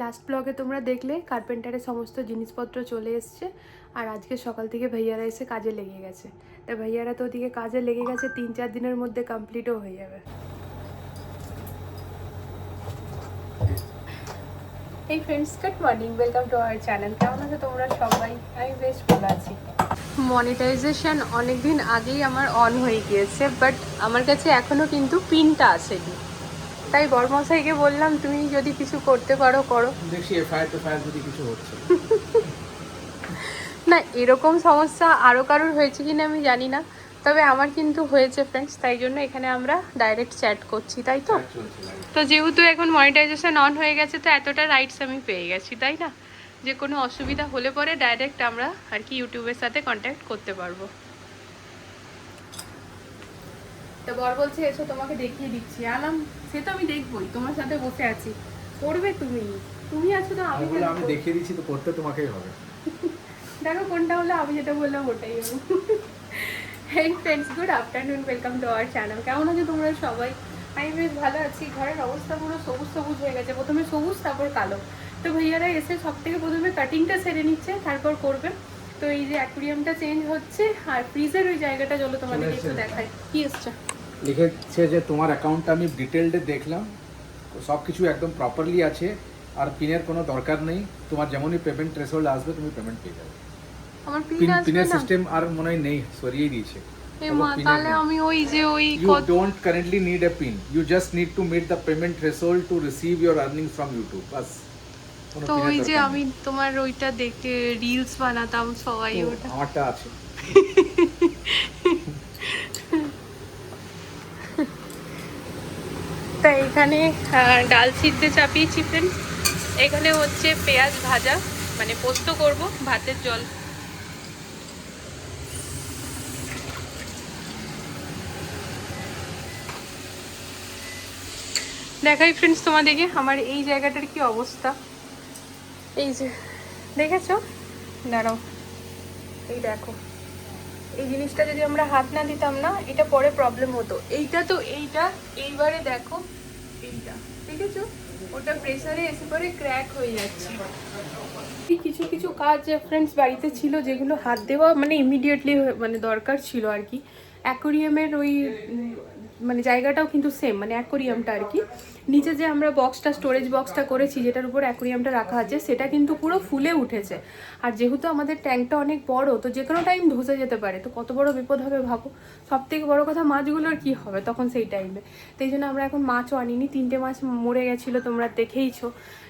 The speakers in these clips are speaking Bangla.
লাস্ট ব্লগে তোমরা দেখলে কার্পেন্টারের সমস্ত জিনিসপত্র চলে এসছে আর আজকে সকাল থেকে ভাইয়ারা এসে কাজে লেগে গেছে। তা ভাইয়ারা তো ওদিকে কাজে লেগে গেছে তিন চার দিনের মধ্যে কমপ্লিটও হয়ে যাবে। এই friends good morning welcome to our channel কেমন আছো তোমরা সবাই? আমি বেশ ভালো আছি। মনিটাইজেশন অনেক দিন আগেই আমার অন হয়ে গিয়েছে বাট আমার কাছে এখনও কিন্তু পিনটা আসেনি। তাই বরমশাইকে বললাম তুমি যদি কিছু করতে পারো করো। দেখছি এফআইআর টেফআইআর যদি কিছু হচ্ছে। না এরকম সমস্যা আরও কারোর হয়েছে কিনা আমি জানি না। তবে আমার কিন্তু হয়েছে ফ্রেন্ডস তাই জন্য এখানে আমরা ডাইরেক্ট চ্যাট করছি তাই তো। তো যেহেতু এখন মনিটাইজেশন অন হয়ে গেছে তো এতটা রাইটস আমি পেয়ে গেছি তাই না? যে কোনো অসুবিধা হলে পরে ডাইরেক্ট আমরা আর কি ইউটিউবের সাথে কন্ট্যাক্ট করতে পারব। তো বর বলছে এসো তোমাকে দেখিয়ে দিচ্ছি। আলাম সে তো আমি দেখবই তোমার সাথে বসে আছি। করবে তুমি? তুমি আছো তো আমি আমি? দেখিয়ে দিচ্ছি তো করতে তোমাকেই হবে। দেখো কোনটা হলো আমি যেটা বললাম ওটাই হলো। Hey friends good afternoon welcome to our channel কেমন আছো তোমরা সবাই? আমি বেশ ভালো আছি। ঘরের অবস্থা পুরো সবুজ সবুজ হয়ে গেছে। প্রথমে সবুজ তারপর কালো। তো ভাইয়ারা এসে সব থেকে প্রথমে কাটিংটা সেরে নিচ্ছে তারপর করবে। তো এই যে অ্যাকুরিয়ামটা চেঞ্জ হচ্ছে আর ফ্রিজের ওই জায়গাটা চলো তোমাদেরকে একটু দেখায় কি এসছে? লিখেছে যে তোমার অ্যাকাউন্টটা আমি ডিটেলডে দেখলাম। সব কিছু একদম প্রপারলি আছে আর পিনের কোনো দরকার নেই। তোমার যেমনই পেমেন্ট থ্রেশহোল্ড আসবে তুমি পেমেন্ট পেয়ে যাবে। আমার পিন পিন পিনের সিস্টেম আর মনে হয় নেই সরিয়ে দিয়েছে। তাহলে আমি ওই যে ওই you don't currently need a pin you just need to meet the payment threshold to receive your earning from YouTube বাস তো ওই যে আমি তোমার ওইটা দেখে রিলস বানাতাম সবাই ওটা। আমারটা আছে। তাই এখানে ডাল সিদ্ধে চাপিয়েছি ফ্রেন্ডস এখানে হচ্ছে পেঁয়াজ ভাজা মানে পোস্ত করব, ভাতের জল। দেখাই ফ্রেন্ডস তোমাদেরকে, আমার এই জায়গাটার কি অবস্থা? এই যে, দেখেছ? দাঁড়াও, এই দেখো। এই জিনিসটা যদি আমরা হাত না দিতাম না, এটা পরে প্রবলেম হতো। এইটা তো, এইটা, এইবারে দেখো, এইটা ঠিক আছে ওটা প্রেসারে এসে পরে ক্র্যাক হয়ে যাচ্ছে। কিছু কিছু কাজ ফ্রেন্ডস বাড়িতে ছিল যেগুলো হাত দেওয়া মানে ইমিডিয়েটলি মানে দরকার ছিল আর কি। অ্যাকোরিয়ামের ওই মানে জায়গাটাও কিন্তু সেম মানে অ্যাকোরিয়ামটা আর কি। নিচে যে আমরা বক্সটা স্টোরেজ বক্সটা করেছি, যেটার উপর অ্যাকোরিয়ামটা রাখা আছে, সেটা কিন্তু পুরো ফুলে উঠেছে। আর যেহেতু আমাদের ট্যাঙ্কটা অনেক বড়, তো যে কোনো টাইম ধসে যেতে পারে। তো কত বড় বিপদ হবে ভাবো। সব থেকে বড়ো কথা মাছগুলোর কি হবে তখন সেই টাইমে তো এই জন্য আমরা এখন মাছও আনিনি। তিনটে মাছ মরে গেছিল, তোমরা দেখেইছো।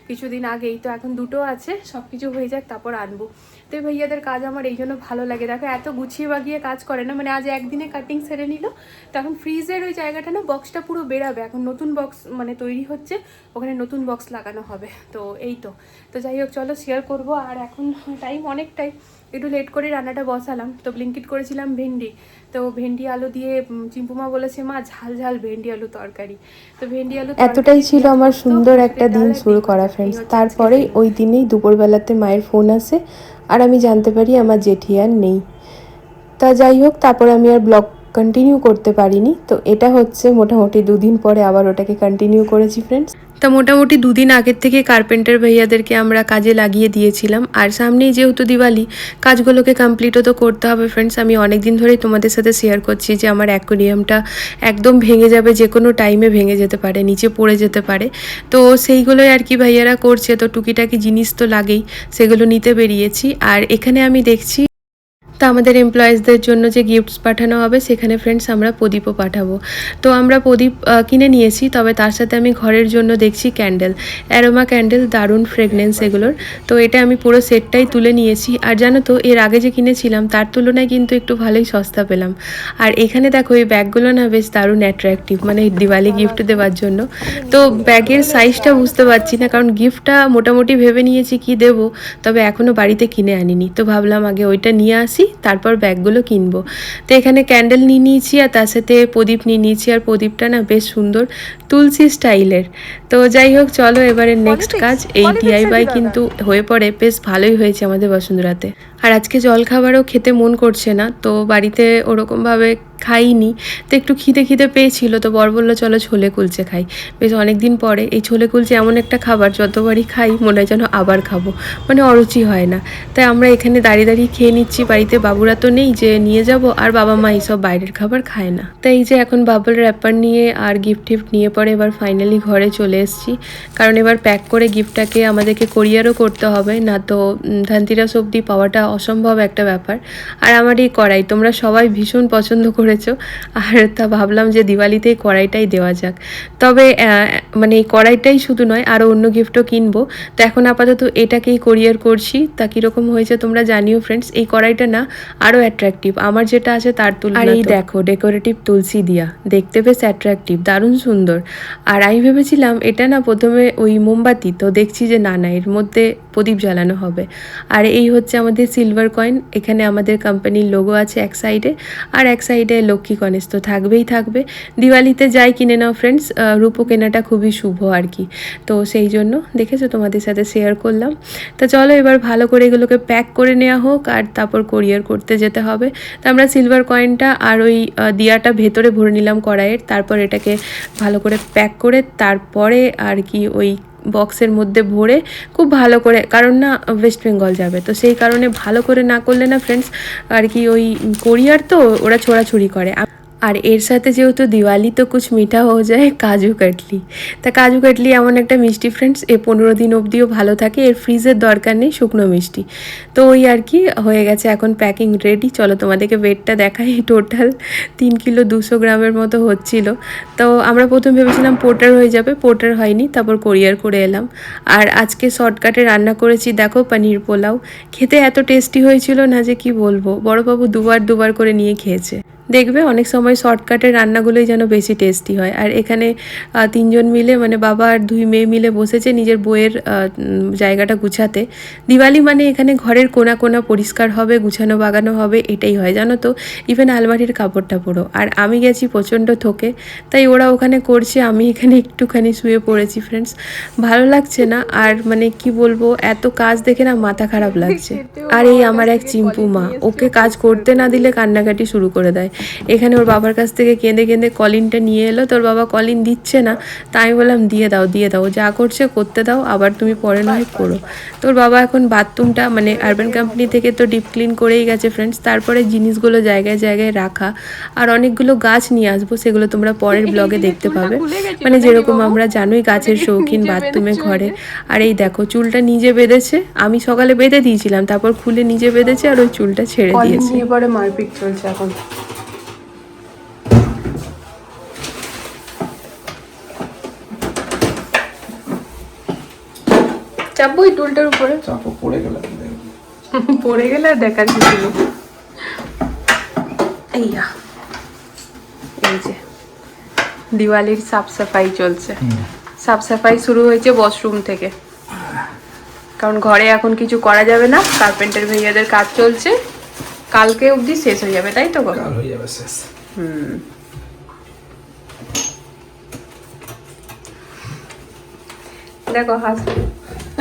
কিছুদিন আগেই তো এখন দুটো আছে সব কিছু হয়ে যাক, তারপর আনব। তো ভাইয়াদের কাজ আমার এই জন্য ভালো লাগে। দেখো, এত গুছিয়ে বাগিয়ে কাজ করে না। মানে আজ একদিনে কাটিং সেরে নিল, তো এখন ফ্রিজের ওই জায়গাটা না বক্সটা পুরো বেরাবে এখন নতুন বক্স মানে তৈরি হচ্ছে ওখানে নতুন বক্স লাগানো হবে। তো এই তো। তো যাই হোক চলো শেয়ার করব। আর এখন টাইম অনেকটাই। একটু লেট করে রান্নাটা বসালাম। তো ব্লিঙ্কিট করেছিলাম ভেন্ডি। তো ভেন্ডি আলু দিয়ে চিম্পুমা বলেছে মা ঝাল ঝাল ভেন্ডি আলু তরকারি। তো ভেন্ডি আলু এতটাই ছিল আমার সুন্দর একটা দিন শুরু করা ফ্রেন্ডস তারপরেই ওই দিনেই দুপুরবেলাতে মায়ের ফোন আসে। আর আমি জানতে পারি আমার জেঠি আর নেই। তা যাই হোক তারপরে আমি আর ব্লগ কন্টিনিউ করতে পারিনি। তো এটা হচ্ছে মোটামুটি দুদিন পরে আবার ওটাকে কন্টিনিউ করেছি ফ্রেন্ডস তা মোটামুটি দুদিন আগের থেকে কার্পেন্টার ভাইয়াদেরকে আমরা কাজে লাগিয়ে দিয়েছিলাম। আর সামনেই যেহেতু দিওয়ালি, কাজগুলোকে কমপ্লিটও তো করতে হবে ফ্রেন্ডস আমি অনেক দিন ধরেই তোমাদের সাথে শেয়ার করছি যে আমার অ্যাকোরিয়ামটা একদম ভেঙে যাবে, যে কোনো টাইমে ভেঙে যেতে পারে, নিচে পড়ে যেতে পারে। তো সেইগুলোই আর কি ভাইয়ারা করছে, তো টুকিটাকি জিনিস তো লাগেই, সেগুলো নিতে বেরিয়েছি। আর এখানে আমি দেখছি তো আমাদের এমপ্লয়িজদের জন্য যে গিফটস পাঠানো হবে, সেখানে ফ্রেন্ডস আমরা প্রদীপও পাঠাবো। তো আমরা প্রদীপ কিনে নিয়েছি, তবে তার সাথে আমি ঘরের জন্য দেখছি ক্যান্ডেল অ্যারোমা ক্যান্ডেল দারুণ ফ্রেগনেন্স এগুলোর। তো এটা আমি পুরো সেটটাই তুলে নিয়েছি। আর জানো তো, এর আগে যে কিনেছিলাম, তার তুলনায় কিন্তু একটু ভালোই সস্তা পেলাম। আর এখানে দেখো, এই ব্যাগগুলো না বেশ দারুণ অ্যাট্রাকটিভ মানে দিওয়ালি গিফট দেওয়ার জন্য। তো ব্যাগের সাইজটা বুঝতে পারছি না, কারণ গিফটটা মোটামুটি ভেবে নিয়েছি কি দেব, তবে এখনও বাড়িতে কিনে আনিনি। তো ভাবলাম আগে ওইটা নিয়ে আসি তারপর ব্যাগগুলো কিনবো। তো এখানে ক্যান্ডেল নিয়ে নিয়েছি আর তার সাথে প্রদীপ নিয়ে নিয়েছি আর প্রদীপটা না বেশ সুন্দর তুলসী স্টাইলের। তো যাই হোক চলো এবারে নেক্সট কাজ। এই ডিআইওয়াই কিন্তু হয়ে পড়ে। বেশ ভালোই হয়েছে আমাদের বসুন্ধরাতে। আর আজকে জল খাবারও খেতে মন করছে না। তো বাড়িতে ওরকমভাবে খাইনি। তো একটু খিদে খিদে পেয়েছিল, তো বর বলল, চলো ছোলে কুলচে খাই। বেশ অনেক দিন পরে এই ছোলে কুলচে এমন একটা খাবার যতবারই খাই, মনে হয় যেন আবার খাব। মানে অরুচি হয় না। তাই আমরা এখানে দাঁড়িয়ে দাঁড়িয়ে খেয়ে নিচ্ছি। বাড়িতে বাবুরা তো নেই, যে নিয়ে যাব, আর বাবা মা এইসব বাইরের খাবার খায় না। তাই এই যে এখন বাবল র্যাপার নিয়ে আর গিফট টিফট নিয়ে পরে এবার ফাইনালি ঘরে চলে এসেছি। কারণ এবার প্যাক করে গিফটটাকে আমাদেরকে কোরিয়ারও করতে হবে, না তো ধনতেরাস অবধি পাওয়াটা অসম্ভব একটা ব্যাপার। আর আমার এই কড়াই, তোমরা সবাই ভীষণ পছন্দ করেছ আর তা ভাবলাম যে দিওয়ালিতে এই কড়াইটাই দেওয়া যাক। তবে মানে এই কড়াইটাই শুধু নয় আরও অন্য গিফটও কিনবো। তো এখন আপাতত এটাকেই কোরিয়ার করছি। তা কীরকম হয়েছে তোমরা জানিও ফ্রেন্ডস এই কড়াইটা না আরও অ্যাট্রাকটিভ আমার যেটা আছে তার তুলনায় আর এই দেখো ডেকোরেটিভ তুলসী দিয়া। দেখতে বেশ অ্যাট্রাকটিভ দারুণ সুন্দর। আর আমি ভেবেছিলাম এটা না প্রথমে ওই মোমবাতি তো দেখছি যে না না এর মধ্যে প্রদীপ জ্বালানো হবে। আর এই হচ্ছে আমাদের সিলভার কয়েন এখানে আমাদের কোম্পানির লোগো আছে এক সাইডে আর এক সাইডে লক্ষ্মী গণেশ তো থাকবেই থাকবে। দিওয়ালিতে যাই কিনে নাও ফ্রেন্ডস রূপো কেনাটা খুবই শুভ আর কি। তো সেই জন্য দেখেছ তোমাদের সাথে শেয়ার করলাম। তা চলো এবার ভালো করে এগুলোকে প্যাক করে নেওয়া হোক আর তারপর কোরিয়ার করতে যেতে হবে। তো আমরা সিলভার কয়েনটা আর ওই দিয়াটা ভেতরে ভরে নিলাম কড়াইয়ের। তারপর এটাকে ভালো করে প্যাক করে তারপরে আর কি ওই বক্সের মধ্যে ভরে খুব ভালো করে, কারণ না ওয়েস্ট বেঙ্গল যাবে। তো সেই কারণে ভালো করে না করলে না ফ্রেন্ডস আর কি ওই কোরিয়ার তো, ওরা ছোড়াছুড়ি করে। আর এর সাথে যেহেতু দিওয়ালি তো কুছ মিঠা হয়ে যায়, কাজু কাটলি। তা কাজু কাটলি এমন একটা মিষ্টি ফ্রেন্ডস এ পনেরো দিন অবধিও ভালো থাকে, এর ফ্রিজের দরকার নেই, শুকনো মিষ্টি। তো ওই আর কি, হয়ে গেছে এখন প্যাকিং রেডি চলো তোমাদেরকে ওয়েটটা দেখাই টোটাল তিন কিলো দুশো গ্রামের মতো হচ্ছিল। তো আমরা প্রথম ভেবেছিলাম পোর্টার হয়ে যাবে পোর্টার হয়নি, তারপর কোরিয়ার করে এলাম। আর আজকে শর্টকাটে রান্না করেছি, দেখো পনির পোলাও। খেতে এত টেস্টি হয়েছিল না যে কি বলব, বড়বাবু দুবার দুবার করে নিয়ে খেয়েছে। দেখবে অনেক সময় শর্টকাটের রান্নাগুলোই যেন বেশি টেস্টি হয়। আর এখানে তিনজন মিলে মানে বাবা আর দুই মেয়ে মিলে বসেছে নিজের বইয়ের জায়গাটা গুছাতে। দিওয়ালি মানে এখানে ঘরের কোনা কোনা পরিষ্কার হবে গুছানো বাগানো হবে এটাই হয় জানো তো? ইভেন আলমারির কাপড় টাপড়ও আর আমি গেছি প্রচণ্ড থকে তাই ওরা ওখানে করছে আমি এখানে একটুখানি শুয়ে পড়েছি ফ্রেন্ডস ভালো লাগছে না? আর মানে কি বলব এত কাজ দেখে না মাথা খারাপ লাগছে। আর এই আমার এক চিম্পু মা ওকে কাজ করতে না দিলে কান্নাকাটি শুরু করে দেয়। এখানে ওর বাবার কাছ থেকে কেঁদে কেঁদে কলিনটা নিয়ে এলো তোর বাবা কলিন দিচ্ছে না। তাই আমি বললাম দিয়ে দাও দিয়ে দাও যা করছে করতে দাও আবার তুমি পরে নয় করো। তোর বাবা এখন বাথরুমটা মানে আরবান কোম্পানি থেকে তো ডিপ ক্লিন করেই গেছে ফ্রেন্ডস তারপরে জিনিসগুলো জায়গায় জায়গায় রাখা। আর অনেকগুলো গাছ নিয়ে আসব সেগুলো তোমরা পরের ব্লগে দেখতে পাবে। মানে যেরকম আমরা জানোই গাছের শৌখিন বাথরুমে ঘরে। আর এই দেখো চুলটা নিজে বেঁধেছে আমি সকালে বেঁধে দিয়েছিলাম তারপর খুলে নিজে বেঁধেছে আর ওই চুলটা ছেড়ে দিয়েছে। পরে মারপিট চলছে এখন। চাপবো এই টুলটার উপরে? চাপো পড়ে গেলাম পড়ে গেলে আর দেখার কিছু নেই। এইয়া। এই যে দিওয়ালির সাফ সাফাই চলছে। সাফ সাফাই শুরু হয়েছে ওয়াশরুম থেকে। কারণ ঘরে এখন কিছু করা যাবে না কার্পেন্টার ভাইয়াদের কাজ চলছে। কালকে অবধি শেষ হয়ে যাবে তাই তো? কাল হয়ে যাবে শেষ। হুম। দেখো হাস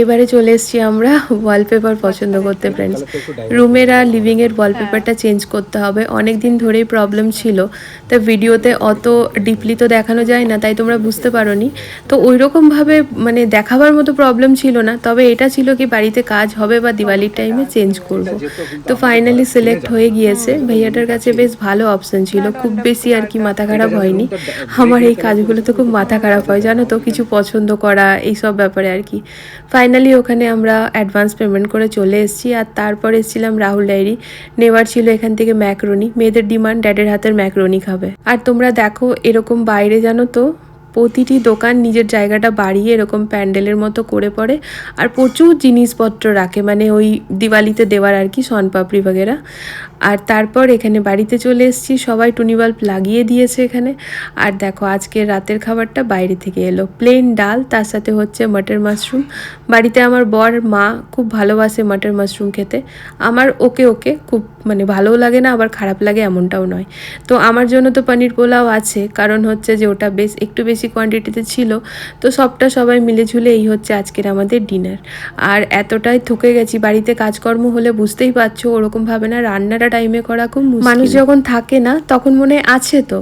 এবারে চলে এসেছি আমরা ওয়ালপেপার পছন্দ করতে ফ্রেন্ডস রুমের আর লিভিংয়ের ওয়ালপেপারটা চেঞ্জ করতে হবে। অনেক দিন ধরেই প্রবলেম ছিল। তা ভিডিওতে অত ডিপলি তো দেখানো যায় না, তাই তোমরা বুঝতে পারোনি। তো ওই রকমভাবে মানে দেখাবার মতো প্রবলেম ছিল না। তবে এটা ছিল কি বাড়িতে কাজ হবে বা দিওয়ালির টাইমে চেঞ্জ করব। তো ফাইনালি সিলেক্ট হয়ে গিয়েছে। ভাইয়াটার কাছে বেশ ভালো অপশন ছিল। খুব বেশি আর কি মাথা খারাপ হয়নি। আমার এই কাজগুলোতে খুব মাথা খারাপ হয়। জানো তো, কিছু পছন্দ করা, এইসব ব্যাপারে আর কি। ফাইনালি ওখানে আমরা অ্যাডভান্স পেমেন্ট করে চলে এসেছি আর তারপর এসেছিলাম রাহুল ডায়েরি। নেওয়ার ছিল এখান থেকে ম্যাকরনি মেয়েদের ডিমান্ড ড্যাডের হাতের ম্যাকরনি খাবে। আর তোমরা দেখো এরকম বাইরে জানো তো, প্রতিটি দোকান নিজের জায়গাটা বাড়িয়ে এরকম প্যান্ডেলের মতো করে পড়ে। আর প্রচুর জিনিসপত্র রাখে মানে ওই দিওয়ালিতে দেওয়ার আর কি সনপাপড়ি বগেরা। আর তারপর এখানে বাড়িতে চলে এসেছি। সবাই টুনি বাল্ব লাগিয়ে দিয়েছে এখানে। আর দেখো, আজকে রাতের খাবারটা বাইরে থেকে এলো। প্লেন ডাল, তার সাথে হচ্ছে মটর মাশরুম বাড়িতে আমার বর, মা খুব ভালোবাসে মটর মাশরুম খেতে। আমার ওকে ওকে খুব মানে ভালোও লাগে না, আবার খারাপ লাগে এমনটাও নয়। তো আমার জন্য তো পনির পোলাও আছে, কারণ হচ্ছে যে ওটা বেশ একটু বেশি কোয়ান্টিটিতে ছিল। তো সবটা সবাই মিলে ঝুলে এই হচ্ছে আজকের আমাদের ডিনার আর এতটাই থকে গেছি, বাড়িতে কাজকর্ম হলে বুঝতেই পারছ ওরকমভাবে না রান্নাটা টাইমে করা খুব মানুষ যখন থাকে না তখন মনে আছে তো।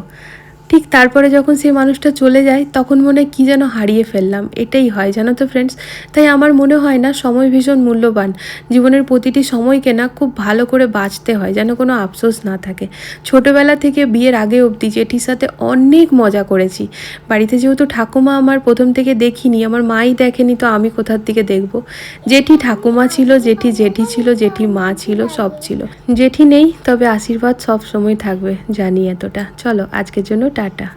ঠিক তারপরে যখন সেই মানুষটা চলে যায়, তখন মনে হয় কী যেন হারিয়ে ফেললাম। এটাই হয়, জানো তো ফ্রেন্ডস তাই আমার মনে হয় না সময় ভীষণ মূল্যবান। জীবনের প্রতিটি সময়কে না খুব ভালো করে বাঁচতে হয়, যেন কোনো আফসোস না থাকে। ছোটোবেলা থেকে বিয়ের আগে অবধি জেঠির সাথে অনেক মজা করেছি। বাড়িতে যেহেতু ঠাকুমা আমার প্রথম থেকে দেখিনি, আমার মাই দেখেনি তো আমি কোথার থেকে দেখব? জেঠি ঠাকুমা ছিল, জেঠি জেঠি ছিল, জেঠি মা ছিল, সব ছিল। জেঠি নেই, তবে আশীর্বাদ সব সময় থাকবে, জানি এতটা। চলো, আজকের জন্য ടാറ്റ